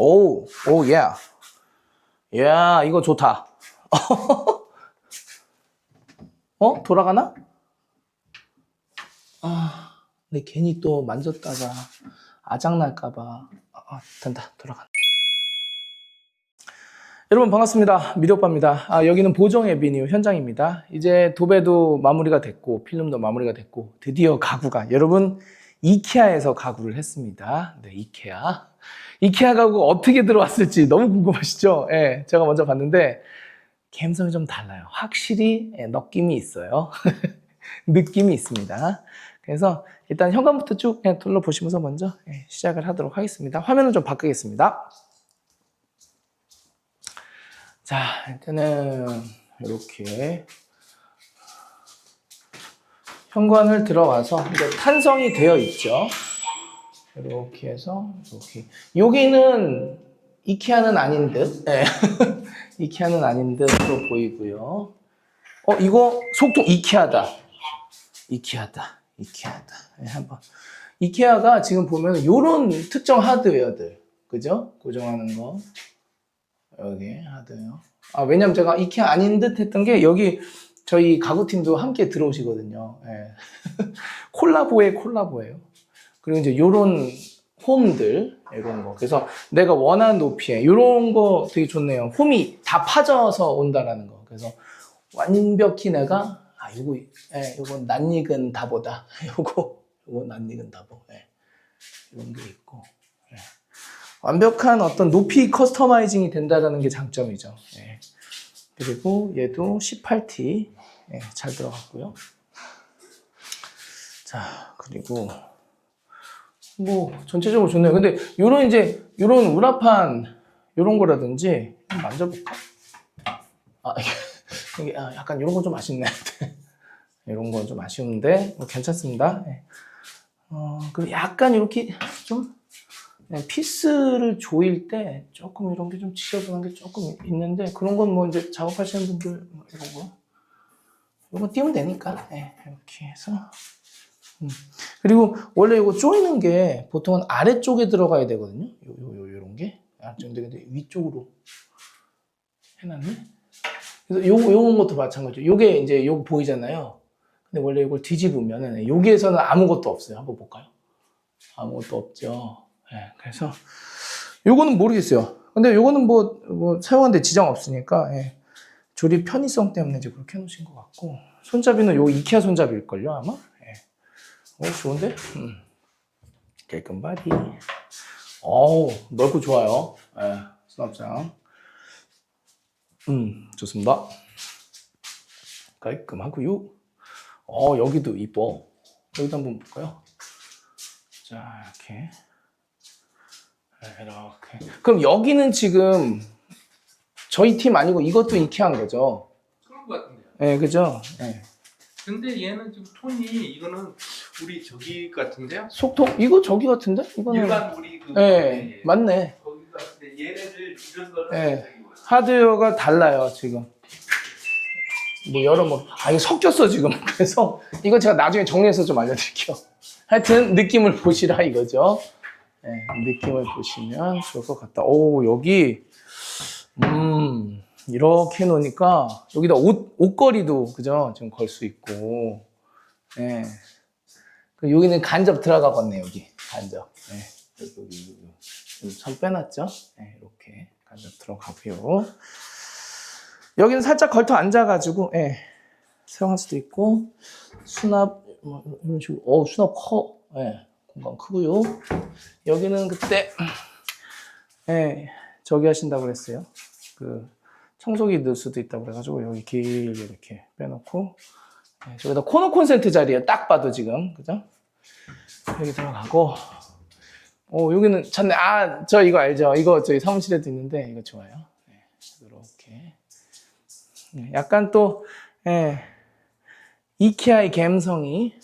오, 오, 예. 야, 이거 좋다. 어? 돌아가나? 아, 근데 괜히 또 만졌다가 아작날까봐. 아, 아, 된다. 돌아간다. 여러분 반갑습니다. 미디오빠입니다. 아, 여기는 보정 에비뉴 현장입니다. 이제 도배도 마무리가 됐고 필름도 마무리가 됐고 드디어 가구가 여러분 이케아에서 가구를 했습니다. 네, 이케아. 이케아 가구 어떻게 들어왔을지 너무 궁금하시죠? 예, 제가 먼저 봤는데 감성이 좀 달라요. 확실히 예, 느낌이 있어요. 느낌이 있습니다. 그래서 일단 현관부터 쭉 그냥 둘러보시면서 먼저 예, 시작을 하도록 하겠습니다. 화면을 좀 바꾸겠습니다. 자, 일단은 이렇게 현관을 들어가서 이제 탄성이 되어 있죠. 이렇게 해서 이렇게 여기는 이케아는 아닌 듯, 네. 이케아는 아닌 듯으로 보이고요. 어 이거 속도 이케아다, 이케아다, 이케아다. 네, 한번 이케아가 지금 보면 이런 특정 하드웨어들, 그죠? 고정하는 거. 여기 하드요. 아, 왜냐면 제가 이케아 아닌 듯 했던 게 여기 저희 가구팀도 함께 들어오시거든요. 예. 콜라보에 콜라보예요. 그리고 이제 요런 홈들, 이런 거. 그래서 내가 원하는 높이에, 요런 거 되게 좋네요. 홈이 다 파져서 온다라는 거. 그래서 완벽히 내가, 아, 요거, 예, 요건 낯익은 다보다. 요거, 요거 낯익은 다보. 예. 이런 게 있고. 완벽한 어떤 높이 커스터마이징이 된다는 게 장점이죠. 예. 그리고 얘도 18T 예, 잘 들어갔고요. 자 그리고 뭐 전체적으로 좋네요. 근데 요런 이제 요런 우라판 요런 거라든지 만져볼까? 아 이게 아, 약간 이런 건 좀 아쉽네. 이런 건 좀 아쉬운데 뭐 괜찮습니다. 예. 어, 그리고 약간 이렇게 좀 네, 피스를 조일 때 조금 이런 게 좀 지저분한 게 조금 있는데 그런 건 뭐 이제 작업하시는 분들 뭐 이런 거 이거 띄우면 되니까. 네, 이렇게 해서. 음. 그리고 원래 이거 조이는 게 보통은 아래쪽에 들어가야 되거든요. 요, 요, 요, 요런 게. 아래쪽인데 근데 위쪽으로 해놨네. 그래서 요, 요런 것도 마찬가지죠. 요게 이제 요거 보이잖아요. 근데 원래 이걸 뒤집으면은 여기에서는 아무것도 없어요. 한번 볼까요? 아무것도 없죠. 예, 그래서 요거는 모르겠어요. 근데 요거는 뭐, 뭐 사용하는데 지장 없으니까 예, 조립 편의성 때문에 이제 그렇게 해놓으신 것 같고 손잡이는 요 이케아 손잡이일걸요 아마. 예. 오 좋은데? 음. 깨끗 바디. 어우 넓고 좋아요. 예, 수납장. 음 좋습니다. 깔끔하고요. 어 여기도 이뻐. 여기도 한번 볼까요? 자 이렇게. 네, 이렇게. 그럼 여기는 지금 저희 팀 아니고 이것도 이케아인 거죠? 그런 것 같은데요. 네, 그죠? 네. 근데 얘는 지금 톤이 이거는 우리 저기 같은데요? 속통 이거 저기 같은데? 이거는 일반 우리 그 네, 맞네. 거기 같은데 얘네들 이런 거는 네. 저기 뭐야? 하드웨어가 달라요 지금. 뭐 여러 뭐, 아 이거 섞였어 지금. 그래서 이거 제가 나중에 정리해서 좀 알려드릴게요. 하여튼 느낌을 보시라 이거죠. 네, 느낌을 보시면 좋을 것 같다. 오 여기 음 이렇게 놓으니까 여기다 옷 옷걸이도 그죠? 지금 걸 수 있고, 예. 그 여기는 간접 들어가겠네 여기 간접. 예. 여기 여기 선 빼놨죠? 예, 이렇게 간접 들어가고요. 여기는 살짝 걸터 앉아가지고 예, 사용할 수도 있고 수납 뭐 이런 식으로 어 수납 커. 예, 공간 크고요. 여기는 그때 예, 저기 하신다고 그랬어요. 그 청소기 넣을 수도 있다고 그래가지고 여기 길게 이렇게 빼놓고. 예, 저기다 코너 콘센트 자리에 딱 봐도 지금. 그죠? 여기 들어가고. 어 여기는 찾네. 아 저 이거 알죠? 이거 저희 사무실에도 있는데 이거 좋아요. 네, 이렇게. 네, 약간 또 예, 이케아의 감성이.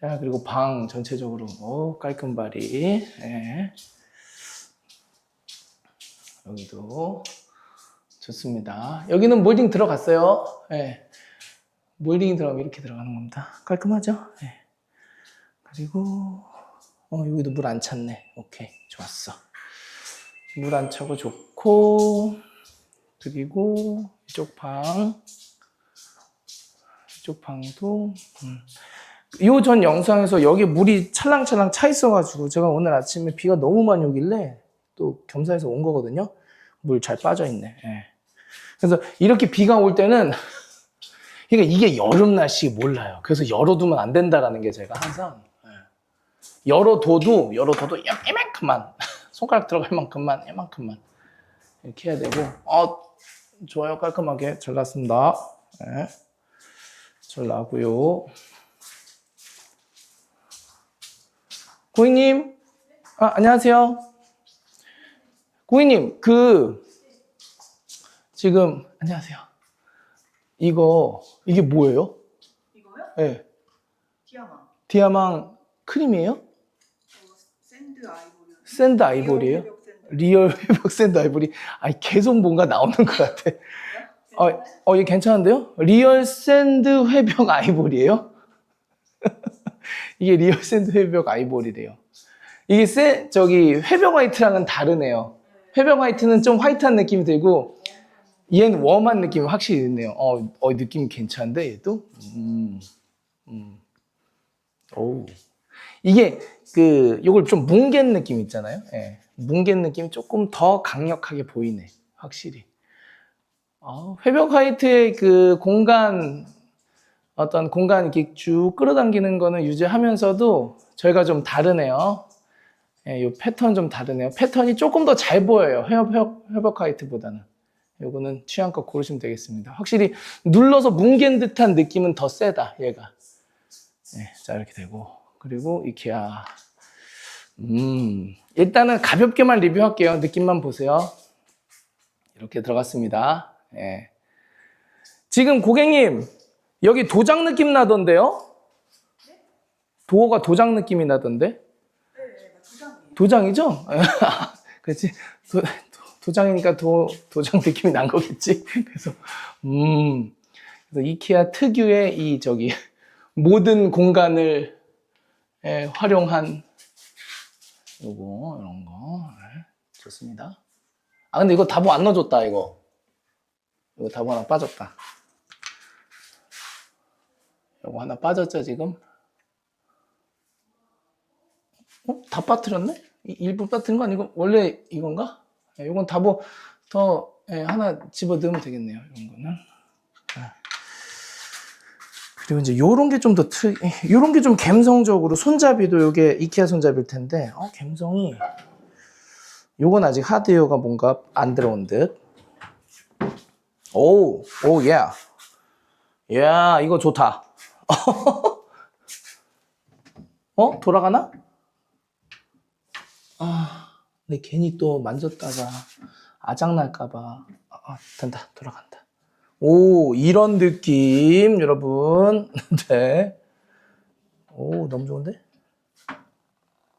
자 그리고 방 전체적으로. 오, 깔끔 바리 예. 여기도 좋습니다. 여기는 몰딩 들어갔어요. 예. 몰딩이 들어가면 이렇게 들어가는 겁니다. 깔끔하죠? 예. 그리고 어 여기도 물 안 찼네. 오케이 좋았어. 물 안 차고 좋고 그리고 이쪽 방 이쪽 방도 음. 요전 영상에서 여기 물이 찰랑찰랑 차 있어가지고 제가 오늘 아침에 비가 너무 많이 오길래 또 겸사해서 온 거거든요. 물 잘 빠져 있네. 예. 그래서 이렇게 비가 올 때는 그러니까 이게 여름 날씨 몰라요. 그래서 열어두면 안 된다라는 게 제가 항상 예. 열어둬도 열어둬도 이- 이만큼만 손가락 들어갈 만큼만 이만큼만 이렇게 해야 되고 어 좋아요 깔끔하게 잘 났습니다. 예. 잘 나고요. 고객님, 아, 안녕하세요. 고객님, 그, 지금, 안녕하세요. 이거, 이게 뭐예요? 이거요? 예. 디아마. 디아망 크림이에요? 어, 샌드 아이보리. 샌드 아이보리예요? 리얼 회복 샌드 아이보리. 아니, 계속 뭔가 나오는 것 같아. 어, 어, 이게 괜찮은데요? 리얼 샌드 회벽 아이보리예요? 이게 리얼 샌드 회벽 아이보리래요. 이게 세, 저기 회벽 화이트랑은 다르네요. 회벽 화이트는 좀 화이트한 느낌이 들고 얘는 웜한 느낌이 확실히 있네요. 어, 어 느낌 괜찮은데 얘도? 음, 음. 오. 이게 그 요걸 좀 뭉갠 느낌 있잖아요. 예. 뭉갠 느낌이 조금 더 강력하게 보이네. 확실히. 어, 회벽 화이트의 그 공간 어떤 공간 이렇게 쭉 끌어당기는 거는 유지하면서도 저희가 좀 다르네요. 예, 요 패턴 좀 다르네요. 패턴이 조금 더 잘 보여요. 회벽, 회벽 화이트보다는. 요거는 취향껏 고르시면 되겠습니다. 확실히 눌러서 뭉갠 듯한 느낌은 더 세다, 얘가. 예, 자, 이렇게 되고. 그리고 이케아. 음, 일단은 가볍게만 리뷰할게요. 느낌만 보세요. 이렇게 들어갔습니다. 예. 지금 고객님, 여기 도장 느낌 나던데요? 도어가 도장 느낌이 나던데? 네, 네. 도장이죠? 그렇지. 도, 도, 장이니까 도, 도장 느낌이 난 거겠지. 그래서, 음. 그래서 이케아 특유의 이 저기 모든 공간을 예, 활용한 요거, 이런 거. 예, 좋습니다. 아, 근데 이거 답은 안 넣어줬다, 이거. 이거 답 하나 빠졌다. 이거 하나 빠졌죠, 지금? 어? 다 빠뜨렸네? 이- 일부 빠뜨린 거 아니고 원래 이건가? 예, 이건 다뭐 더 예, 하나 집어 넣으면 되겠네요. 이런 거는. 예. 그리고 이제 요런 게 좀 더 특, 예, 요런 게 좀 감성적으로 손잡이도 요게 이케아 손잡이일 텐데, 어, 감성이. 요건 아직 하드웨어가 뭔가 안 들어온 듯. 오, 오, 예. 야, 이거 좋다. 어? 돌아가나? 아, 근데 괜히 또 만졌다가 아작날까봐. 아, 아, 된다. 돌아간다. 오, 이런 느낌, 여러분. 네. 오, 너무 좋은데?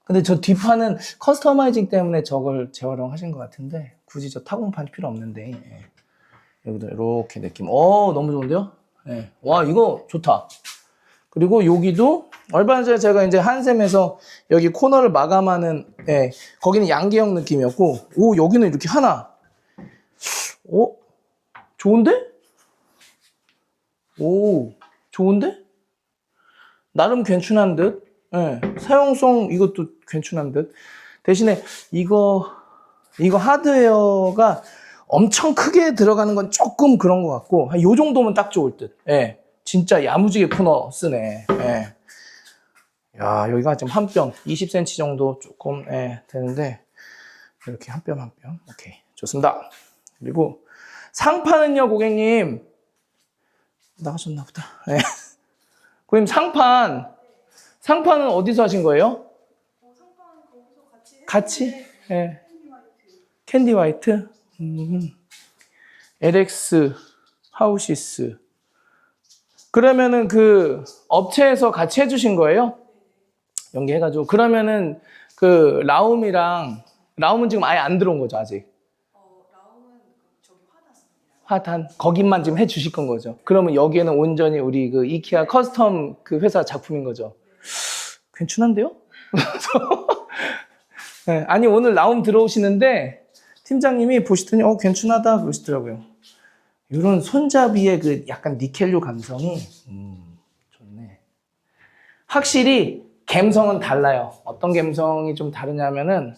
근데 저 뒷판은 커스터마이징 때문에 저걸 재활용하신 것 같은데, 굳이 저 타공판 필요 없는데, 예. 여기도 이렇게 느낌. 오, 너무 좋은데요? 예. 와, 이거 좋다. 그리고 여기도 얼마 전에 제가 이제 한샘에서 여기 코너를 마감하는 예, 거기는 양계형 느낌이었고 오 여기는 이렇게 하나 오 좋은데? 오 좋은데? 나름 괜찮은 듯 예, 사용성 이것도 괜찮은 듯 대신에 이거 이거 하드웨어가 엄청 크게 들어가는 건 조금 그런 것 같고 한요 정도면 딱 좋을 듯 예. 진짜 야무지게 코너 쓰네. 예. 야, 여기가 지금 한 뼘, 20cm 정도 조금 예, 되는데 이렇게 한 뼘 한 뼘. 오케이. 좋습니다. 그리고 상판은요, 고객님. 나가셨나 보다. 예. 고객님 상판 상판은 어디서 하신 거예요? 어, 같이 예. 캔디 화이트, 음, LX 하우시스. 그러면은 그 업체에서 같이 해주신 거예요? 연계해가지고. 그러면은 그 라움이랑, 라움은 지금 아예 안 들어온 거죠, 아직. 어, 라움은 그 저기 화났습니다. 화단. 거기만 지금 해주실 건 거죠. 그러면 여기에는 온전히 우리 그 이케아 커스텀 그 회사 작품인 거죠. 괜찮은데요? 네, 아니, 오늘 라움 들어오시는데, 팀장님이 보시더니 어 괜찮하다 그러시더라고요. 이런 손잡이의 그 약간 니켈류 감성이 음, 좋네. 확실히 감성은 달라요. 어떤 감성이 좀 다르냐면은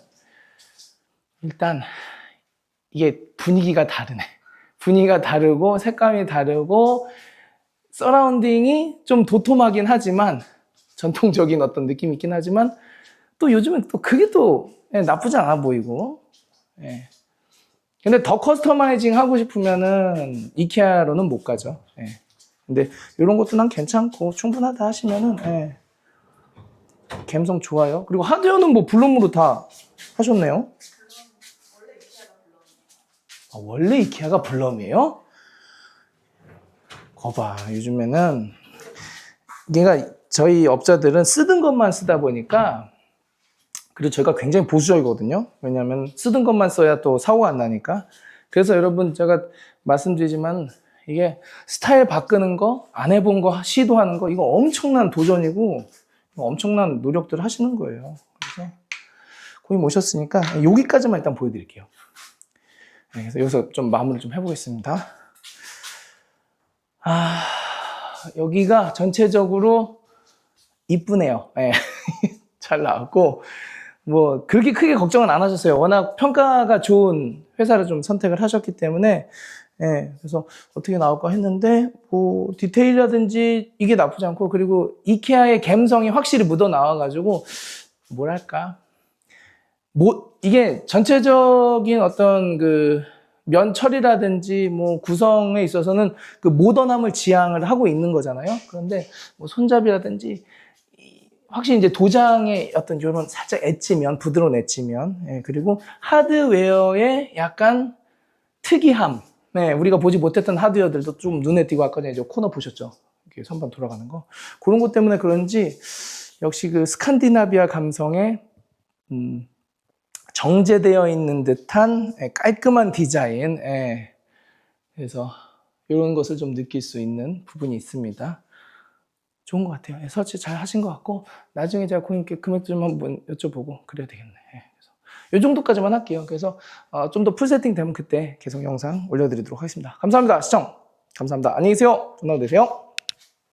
일단 이게 분위기가 다르네. 분위기가 다르고 색감이 다르고 서라운딩이 좀 도톰하긴 하지만 전통적인 어떤 느낌이 있긴 하지만 또 요즘은 또 그게 또 예, 나쁘지 않아 보이고 예. 근데 더 커스터마이징 하고 싶으면은 이케아로는 못 가죠. 예. 근데 이런 것도 난 괜찮고 충분하다 하시면은 예. 감성 좋아요. 그리고 하드웨어는 뭐 블룸으로 다 하셨네요. 아, 원래 이케아가 블럼이에요? 거봐 요즘에는 얘가 저희 업자들은 쓰던 것만 쓰다 보니까 그리고 저희가 굉장히 보수적이거든요. 왜냐하면 쓰던 것만 써야 또 사고가 안 나니까. 그래서 여러분 제가 말씀드리지만 이게 스타일 바꾸는 거, 안 해본 거 시도하는 거 이거 엄청난 도전이고 엄청난 노력들을 하시는 거예요. 그래서 고객님 오셨으니까 여기까지만 일단 보여드릴게요. 네, 그래서 여기서 좀 마무리 좀 해보겠습니다. 아, 여기가 전체적으로 이쁘네요. 예. 잘 나왔고, 뭐, 그렇게 크게 걱정은 안 하셨어요. 워낙 평가가 좋은 회사를 좀 선택을 하셨기 때문에, 예. 그래서 어떻게 나올까 했는데, 뭐, 디테일이라든지 이게 나쁘지 않고, 그리고 이케아의 감성이 확실히 묻어 나와가지고, 뭐랄까. 뭐, 이게 전체적인 어떤 그, 면 처리라든지 뭐 구성에 있어서는 그 모던함을 지향을 하고 있는 거잖아요. 그런데 뭐 손잡이라든지 이- 확실히 이제 도장의 어떤 이런 살짝 엣지면 부드러운 엣지면 예, 그리고 하드웨어의 약간 특이함. 네, 우리가 보지 못했던 하드웨어들도 좀 눈에 띄고 아까 전에 코너 보셨죠? 이렇게 선반 돌아가는 거 그런 것 때문에 그런지 역시 그 스칸디나비아 감성의 음, 정제되어 있는 듯한 예, 깔끔한 디자인. 예. 그래서 이런 것을 좀 느낄 수 있는 부분이 있습니다. 좋은 것 같아요. 예, 설치 잘 하신 것 같고 나중에 제가 고객님께 금액 좀 한번 여쭤보고 그래야 되겠네. 예, 그래서 이 정도까지만 할게요. 그래서 어, 좀 더 풀 세팅 되면 그때 계속 영상 올려드리도록 하겠습니다. 감사합니다. 시청 감사합니다. 안녕히 계세요. 좋은 하루 되세요.